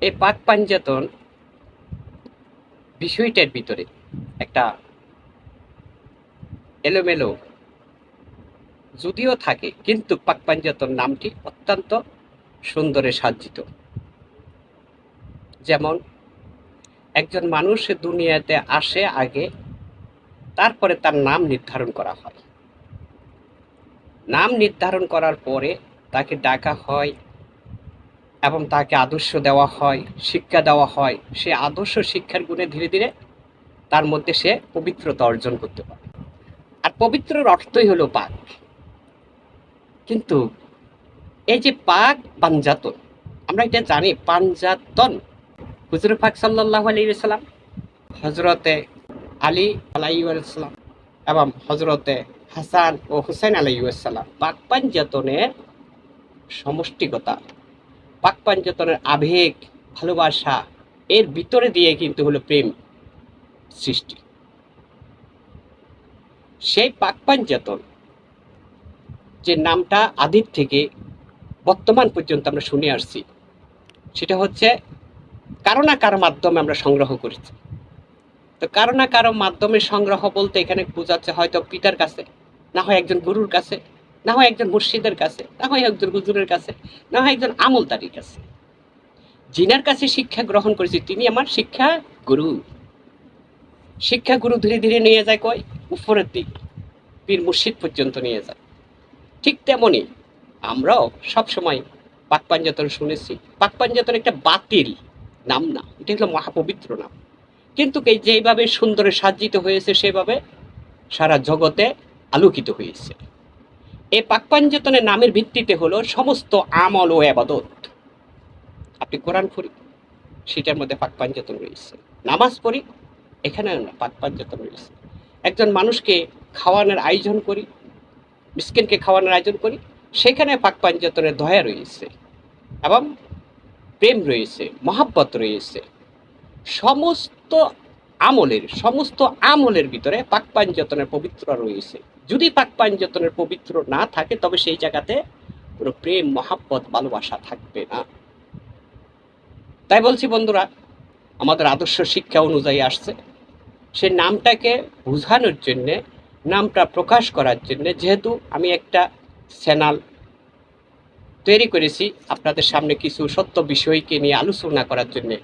এই পাক পাঞ্জাতন বিষয়টার ভিতরে একটা এলোমেলো যদিও থাকে, কিন্তু পাক পাঞ্জাতন নামটি অত্যন্ত সুন্দরে সাজ্জিত। যেমন, একজন মানুষ দুনিয়াতে আসে আগে, তারপরে তার নাম নির্ধারণ করা হয়। নাম নির্ধারণ করার পরে তাকে ডাকা হয় এবং তাকে আদর্শ দেওয়া হয়, শিক্ষা দেওয়া হয়, সে আদর্শ শিক্ষার গুণে ধীরে ধীরে তার মধ্যে সে পবিত্রতা অর্জন করতে পারে। আর পবিত্রর অর্থই হলো পাক। কিন্তু এই যে পাক পাঞ্জাতন আমরা এটা জানি পাঞ্জাতন হুজুর পাক সাল্লাহ আলী সাল্লাম হজরতে আলী আলাইসাল্লাম এবং হজরতে হাসান ও হুসেন আলাইসাল্লাম পাক পাঞ্জাতনের সমষ্টিগতা পাক পাঞ্জাতনের আবেগ, ভালোবাসা, এর ভিতরে দিয়ে কিন্তু হলো প্রেম সৃষ্টি। সেই পাক পাঞ্জাতন যে নামটা আদির থেকে বর্তমান পর্যন্ত আমরা শুনে আসছি, সেটা হচ্ছে কারও না কারও মাধ্যমে আমরা সংগ্রহ করেছি। তো কারও কারও মাধ্যমে সংগ্রহ বলতে এখানে বোঝাচ্ছে হয়তো পিতার কাছে, না হয় একজন গুরুর কাছে না হয় একজন মুর্শিদের কাছে, না হয় একজন হুজুরের কাছে, না হয় একজন আমলদারির কাছে। যিনার কাছে শিক্ষা গ্রহণ করেছি, তিনি আমার শিক্ষা গুরু। শিক্ষা গুরু ধীরে ধীরে নিয়ে যায় কয় উপরের দিক, পীর মুর্শিদ পর্যন্ত নিয়ে যায়। ঠিক তেমনই আমরাও সবসময় পাক পাঞ্জাতন শুনেছি। পাক পাঞ্জাতন একটা বাতিল নাম না, এটা হলো মহাপবিত্র নাম। কিন্তু যেভাবে সুন্দরে সাজ্জিত হয়েছে, সেভাবে সারা জগতে আলোকিত হয়েছে। এই পাক পাঞ্জাতনের নামের ভিত্তিতে হলো সমস্ত আমল ও আবাদত। আপনি কোরআন পড়ি, সেটার মধ্যে পাক পাঞ্জাতন রয়েছে। নামাজ পড়ি, এখানে পাক পাঞ্জাতন রয়েছে। একজন মানুষকে খাওয়ানোর আয়োজন করি, মিসকিনকে খাওয়ানোর আয়োজন করি, সেখানে পাক পাঞ্জাতনের দয়া রয়েছে এবং প্রেম রয়েছে, মহাব্বত রয়েছে। সমস্ত আমলের সমস্ত আমলের ভিতরে পাক পবিত্র রয়েছে। যদি পাক পাঞ্জাতনের পবিত্র না থাকে, তবে সেই জায়গাতে কোনো প্রেম, মহাব্বত, ভালোবাসা থাকবে না। তাই বলছি বন্ধুরা, আমাদের আদর্শ শিক্ষা অনুযায়ী আসছে। সে নামটাকে বোঝানোর জন্যে, নামটা প্রকাশ করার জন্যে যেহেতু আমি একটা চ্যানেল তৈরি করেছি, আপনাদের সামনে কিছু সত্য বিষয়কে নিয়ে আলোচনা করার জন্যে।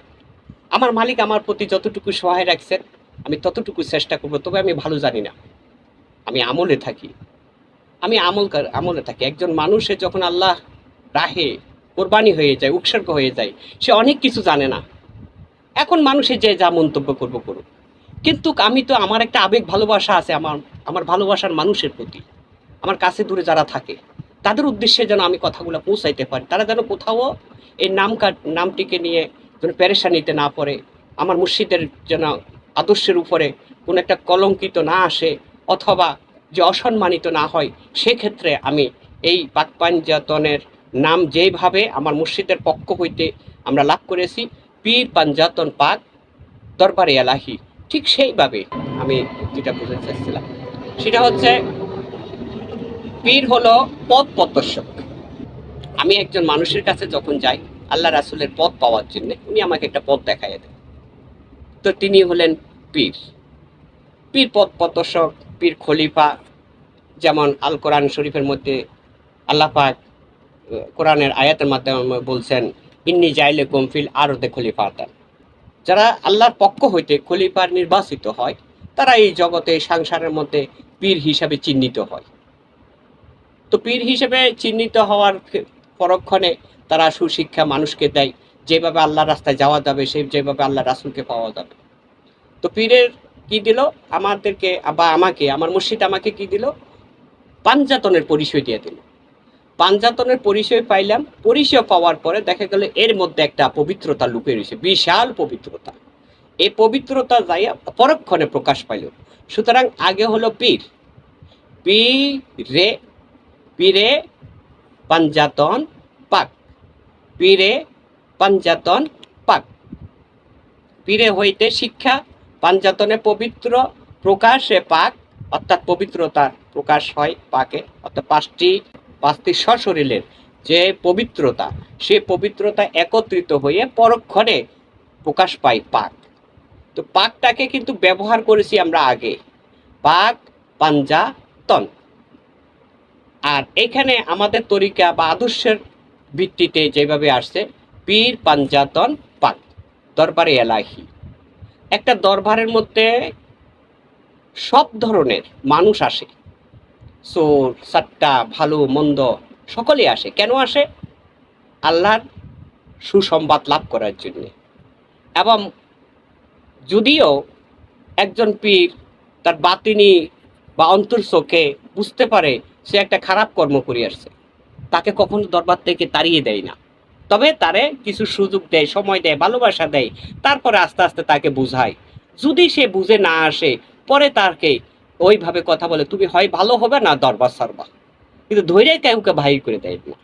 আমার মালিক আমার প্রতি যতটুকু সহায় রাখছেন, আমি ততটুকু চেষ্টা করব, তবে আমি ভালো জানি না। আমি আমলে থাকি। আমি আমল আমলে থাকি। একজন মানুষে যখন আল্লাহ রাহে কোরবানি হয়ে যায়, উৎসর্গ হয়ে যায়, সে অনেক কিছু জানে না। এখন মানুষে যে যা মন্তব্য করব করুক। কিন্তু আমি তো, আমার একটা আবেগ ভালোবাসা আছে আমার আমার ভালোবাসার মানুষের প্রতি। আমার কাছে দূরে যারা থাকে, তাদের উদ্দেশ্যে যেন আমি কথাগুলো পৌঁছাইতে পারি। তারা যেন কোথাও এই নাম নামটিকে নিয়ে যেন প্যারেশানিতে না পড়ে। আমার মুর্শিদের যেন আদর্শের উপরে কোনো একটা কলঙ্কিত না আসে অথবা যে অসম্মানিত না হয়, সেক্ষেত্রে আমি এই পাক পাঞ্জাতনের নাম যেভাবে আমার মুর্শিদের পক্ষ হইতে আমরা লাভ করেছি, পীর পাঞ্জাতন পাক দরবারে এলাহি, ঠিক সেইভাবে আমি যেটা বুঝতে চাচ্ছিলাম। সেটা হচ্ছে, পীর হলো পথ প্রদর্শক। আমি একজন মানুষের কাছে যখন যাই, আল্লাহ রাসুলের পথ পাওয়ার জন্য উনি আমাকে একটা পথ দেখাইয়া দেন। তো তিনি হলেন পীর। পীর পথ প্রদর্শক পীর খলিফা যেমন আল কোরআন শরীফের মধ্যে আল্লাহ পাক কোরআনের আয়াতের মাধ্যমে বলছেন, ইন্নি জাইলে কমফিল আরতে খলিফা আতান যারা আল্লাহর পক্ষ হইতে খলিফার নির্বাচিত হয়, তারা এই জগতে সংসারের মধ্যে পীর হিসাবে চিহ্নিত হয়। তো পীর হিসেবে চিহ্নিত হওয়ার পরক্ষণে তারা সুশিক্ষা মানুষকে দেয়, যেভাবে আল্লাহ রাস্তায় যাওয়া যাবে সেই যেভাবে আল্লাহ রাসুলকে পাওয়া যাবে। তো পীরের কি দিল? আমাদেরকে, বা আমাকে, আমার মুর্শিদ আমাকে কি দিল? পাঞ্জাতনের পরিচয় দিয়ে দিল। পাঞ্জাতনের পরিচয় পাইলাম। পরিচয় পাওয়ার পরে দেখা গেল এর মধ্যে একটা পবিত্রতা লুকিয়ে রয়েছে, বিশাল পবিত্রতা। এই পবিত্রতা যাইয়া পরক্ষণে প্রকাশ পাইল। সুতরাং আগে হলো পীর। পীরে পীরে পাঞ্জাতন পাক। পীরে পাঞ্জাতন পাক। পীরে হইতে শিক্ষা পাঞ্জাতনে পবিত্র প্রকাশে পাক, অর্থাৎ পবিত্রতার প্রকাশ হয় পাকে, অর্থাৎ পাঁচটি পাঁচটি সশরীরের যে পবিত্রতা, সে পবিত্রতা একত্রিত হয়ে পরক্ষণে প্রকাশ পায় পাক। তো পাকটাকে কিন্তু ব্যবহার করেছি আমরা আগে, পাক, পাঞ্জা, তন। আর এখানে আমাদের তরিকা বা আদর্শের ভিত্তিতে যেভাবে আসছে, পীর পাঞ্জাতন পাক, দরবারে এলাহি। একটা দরবারের মধ্যে সব ধরনের মানুষ আসে। চোর সাট্টা ভালো, মন্দ, সকলে আসে। কেন আসে? আল্লাহর সুসংবাদ লাভ করার জন্য। এবং যদিও একজন পীর তার বাতিনি বা অন্তর চোখে বুঝতে পারে, সে একটা খারাপ কর্ম করে আসছে। তাকে কখনো দরবার থেকে তাড়িয়ে দেয় না। তবে তারে কিছু সুযোগ দেয়, সময় দেয়, ভালোবাসা দেয়, তারপরে আস্তে আস্তে তাকে বুঝায়। যদি সে বুঝে না আসে, পরে তাকে ওইভাবে কথা বলে, তুমি হয় ভালো হবে না দরবার সারবা। কিন্তু ধৈর্য কাউকে বাহির করে দেয় না।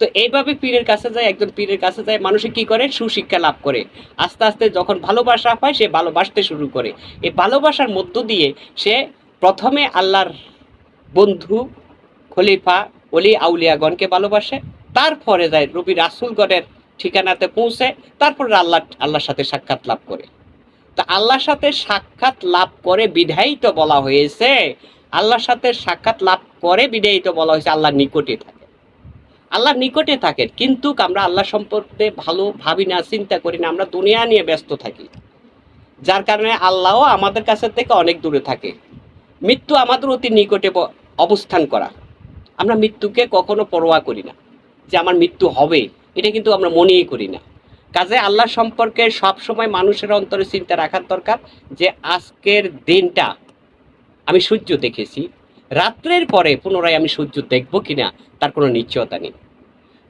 তো এইভাবে পীরের কাছে যায়, একজন পীরের কাছে যায়, মানুষে কি করে? সুশিক্ষা লাভ করে। আস্তে আস্তে যখন ভালোবাসা হয়, সে ভালোবাসতে শুরু করে। এই ভালোবাসার মধ্য দিয়ে সে প্রথমে আল্লাহর বন্ধু খলিফা অলি আউলিয়াগণকে ভালোবাসে তারপরে যায় রবি রাসুলগণের ঠিকানাতে পৌঁছে, তারপরে আল্লাহ, আল্লাহর সাথে সাক্ষাৎ লাভ করে। তা আল্লাহর সাথে সাক্ষাৎ লাভ করে বিধায়িত বলা হয়েছে। আল্লাহর সাথে সাক্ষাৎ লাভ করে বিধায়িত বলা হয়েছে, আল্লাহর নিকটে থাকে। আল্লাহর নিকটে থাকে, কিন্তু আমরা আল্লাহ সম্পর্কে ভালো ভাবি না, চিন্তা করি না, আমরা দুনিয়া নিয়ে ব্যস্ত থাকি। যার কারণে আল্লাহও আমাদের কাছে থেকে অনেক দূরে থাকে। মৃত্যু আমাদের অতি নিকটে অবস্থান করা। আমরা মৃত্যুকে কখনো পরোয়া করি না। যে আমার মৃত্যু হবে, এটা কিন্তু আমরা মনেই করি না। কাজে আল্লাহ সম্পর্কে সব সময় মানুষের অন্তরে চিন্তা রাখার দরকার যে আজকের দিনটা আমি সূর্য দেখেছি, রাত্রের পরে পুনরায় আমি সূর্য দেখব কিনা তার কোনো নিশ্চয়তা নেই।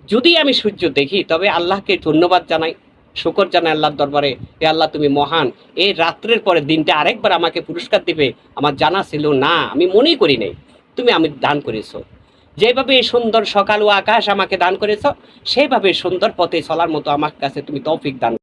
যদি আমি সূর্য দেখি, তবে আল্লাহকে ধন্যবাদ জানাই, শুকর জানাই আল্লাহর দরবারে, এ আল্লাহ, তুমি মহান এই রাত্রের পরে দিনটা আরেকবার আমাকে পুরস্কার দিবে, আমার জানা ছিল না, আমি মনেই করি নাই, তুমি আমি দান করেছ। যেভাবে সুন্দর সকাল ও আকাশ আমাকে দান করেছ সেইভাবে সুন্দর পথে চলার মতো আমার কাছে তুমি তৌফিক দান